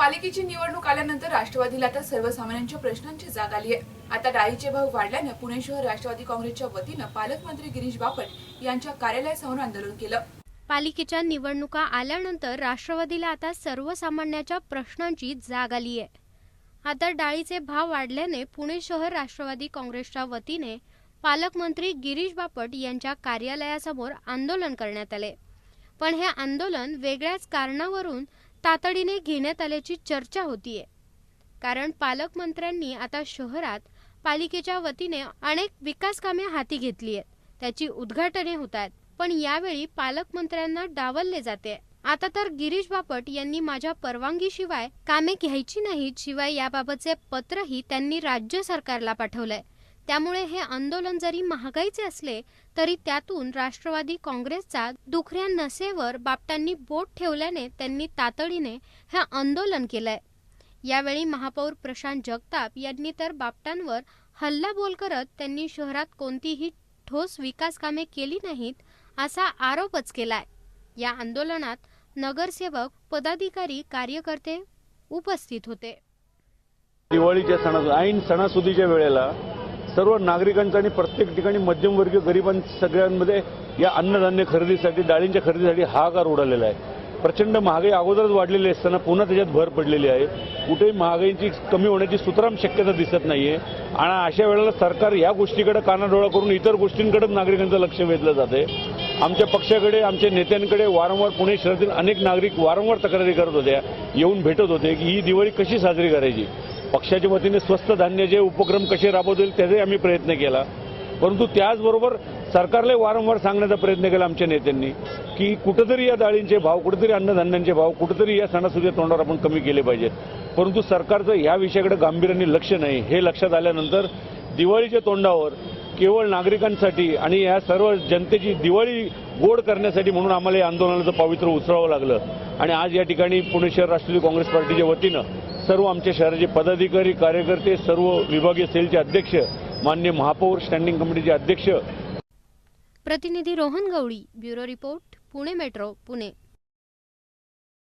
पालिकेची निवडणूक आल्यानंतर राष्ट्रवादीला आता सर्वसामान्यांच्या प्रश्नांची जाग आली आहे. आता डाळीचे भाव वाढल्यानं पुणे शहर राष्ट्रवादी काँग्रेसच्या वतीनं पालकमंत्री गिरीश बापट यांच्या कार्यालयासमोर आंदोलन केलं. पालिकेच्या निवडणुका आल्यानंतर राष्ट्रवादीला आता सर्वसामान्याच्या प्रश्नांची जाग आली आहे. आता डाळीचे भाव वाढल्याने पुणे शहर राष्ट्रवादी काँग्रेसच्या वतीने पालकमंत्री गिरीश बापट यांच्या कार्यालयासमोर आंदोलन करण्यात आले. पण हे आंदोलन वेगळ्याच कारणावरून तातडीने घेण्यात आल्याची चर्चा होतीये. कारण पालकमंत्र्यांनी आता शहरात पालिकेच्या वतीने अनेक विकास कामे हाती घेतली आहेत त्याची उद्घाटने होत आहेत पण यावेळी पालकमंत्र्यांना डावलले जाते. आता तर गिरीश बापट यांनी माझ्या परवानगीशिवाय कामे घ्यायची नाहीत शिवाय याबाबतचे पत्रही त्यांनी राज्य सरकारला पाठवलंय. त्यामुळे हे आंदोलन जरी महागाईचे असले तरी त्यातून राष्ट्रवादी काँग्रेसचा दुखऱ्या नसेवर बापटांनी बोट ठेवल्याने त्यांनी तातडीने हे आंदोलन केलंय. यावेळी महापौर प्रशांत जगताप यांनी तर बापटांवर हल्लाबोल करत त्यांनी शहरात कोणतीही ठोस विकास कामे केली नाहीत असा आरोपच केलाय. या आंदोलनात नगरसेवक पदाधिकारी कार्यकर्ते उपस्थित होते. दिवाळीच्या सणा ऐन सणासुदीच्या वेळेला सर्व नागरिकांचा आणि प्रत्येक ठिकाणी मध्यमवर्गीय गरिबां सगळ्यांमध्ये या अन्नधान्य खरेदीसाठी डाळींच्या खरेदीसाठी हाहाकार उडालेला आहे. प्रचंड महागाई अगोदरच वाढलेली असताना पुन्हा त्याच्यात भर पडलेली आहे. कुठेही महागाईची कमी होण्याची सुतराम शक्यता दिसत नाहीये. आणि अशा वेळेला सरकार या गोष्टीकडे कानाडोळा करून इतर गोष्टींकडे नागरिकांचं लक्ष वेधलं जाते आमच्या पक्षाकडे आमच्या नेत्यांकडे वारंवार पुणे शहरातील अनेक नागरिक वारंवार तक्रारी करत होत्या येऊन भेटत होते की ही दिवाळी कशी साजरी करायची? पक्षाच्या वतीने स्वस्त धान्याचे उपक्रम कसे राबवता येईल त्याचाही आम्ही प्रयत्न केला. परंतु त्याचबरोबर सरकारला वारंवार सांगण्याचा प्रयत्न केला आमच्या नेत्यांनी की कुठंतरी या डाळींचे भाव कुठेतरी अन्नधान्यांचे भाव कुठेतरी या सणासुदीच्या तोंडावर आपण कमी केले पाहिजेत. परंतु सरकारचं या विषयाकडे गांभीर्याने लक्ष नाही. हे लक्षात आल्यानंतर दिवाळीच्या तोंडावर केवळ नागरिकांसाठी आणि या सर्व जनतेची दिवाळी गोड करण्यासाठी म्हणून आम्हाला या आंदोलनाचं पावित्र्य उचलावं लागलं. आणि आज या ठिकाणी पुणे शहर राष्ट्रवादी काँग्रेस पार्टीच्या वतीनं सर्व आमच्या शहराचे पदाधिकारी कार्यकर्ते सर्व विभागीय सेलचे अध्यक्ष मान्य महापौर स्टँडिंग कमिटीचे अध्यक्ष. प्रतिनिधी Rohan Gawali bureau report Pune metro Pune.